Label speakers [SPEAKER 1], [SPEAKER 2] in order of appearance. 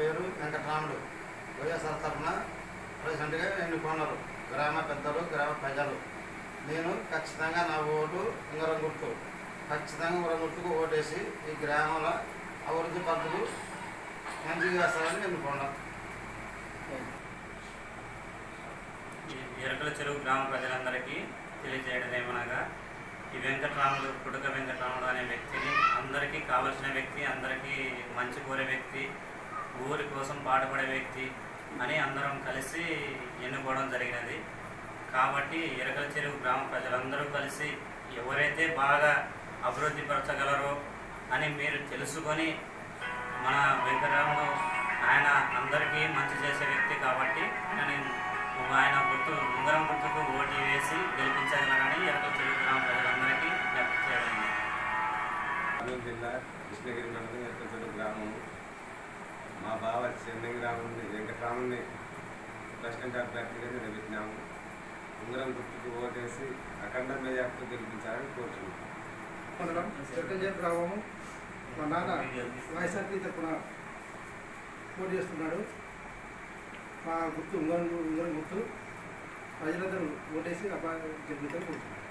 [SPEAKER 1] పేరు వెంకటరాముడు. వైఎస్ఆర్ తరఫున ప్రెసిడెంట్గా ఎన్నుకున్నారు గ్రామ పెద్దలు గ్రామ ప్రజలు. నేను ఖచ్చితంగా నా ఓటు ఉంగరం గుర్తు ఖచ్చితంగా ఉంగరం గుర్తుకు ఓటేసి ఈ గ్రామాల అభివృద్ధి పనులు మంచిగా చేస్తారని ఎన్నుకున్నాను
[SPEAKER 2] ఎరకల చెరువు గ్రామ ప్రజలందరికీ తెలియజేయడం ఏమనగా ఈ వెంకటరాముడు పుడక వెంకటరాముడు అనే వ్యక్తిని అందరికీ కావలసిన వ్యక్తి అందరికీ మంచి కోరే వ్యక్తి ఊరి కోసం పాటుపడే వ్యక్తి అని అందరం కలిసి ఎన్నుకోవడం జరిగినది. కాబట్టి ఎరకల చెరువు గ్రామ ప్రజలందరూ కలిసి ఎవరైతే బాగా అభివృద్ధి పరచగలరో అని మీరు తెలుసుకొని మన వెంకటరాముడు ఆయన అందరికీ మంచి చేసే వ్యక్తి కాబట్టి నేను ఆయన గుర్తు ఉంగరం గుర్తుకు ఓటు వేసి గెలిపించగలరని ఎరకల చెరువు గ్రామ ప్రజలందరికీ చేయడం
[SPEAKER 3] జిల్లా కృష్ణగిరి మండలం మా వెంకటరాముని ప్రెసిడెంట్ అభ్యర్థిగా నిలబెట్టినాము ఉంగరం గుర్తుకు ఓటేసి అఖండ మెజార్టీతో గెలిపించాలని కోరుతున్నాము
[SPEAKER 4] మండలం గ్రామము.
[SPEAKER 5] మా నాన్న వైఎస్ఆర్పీ
[SPEAKER 4] తరఫున పోటీ చేస్తున్నాడు. మా గుర్తు ఉంగరం ఉంగరం గుర్తు. ప్రజలందరూ ఓటేసి అబ్బాయి గెలిపించాలని కోరుతున్నాను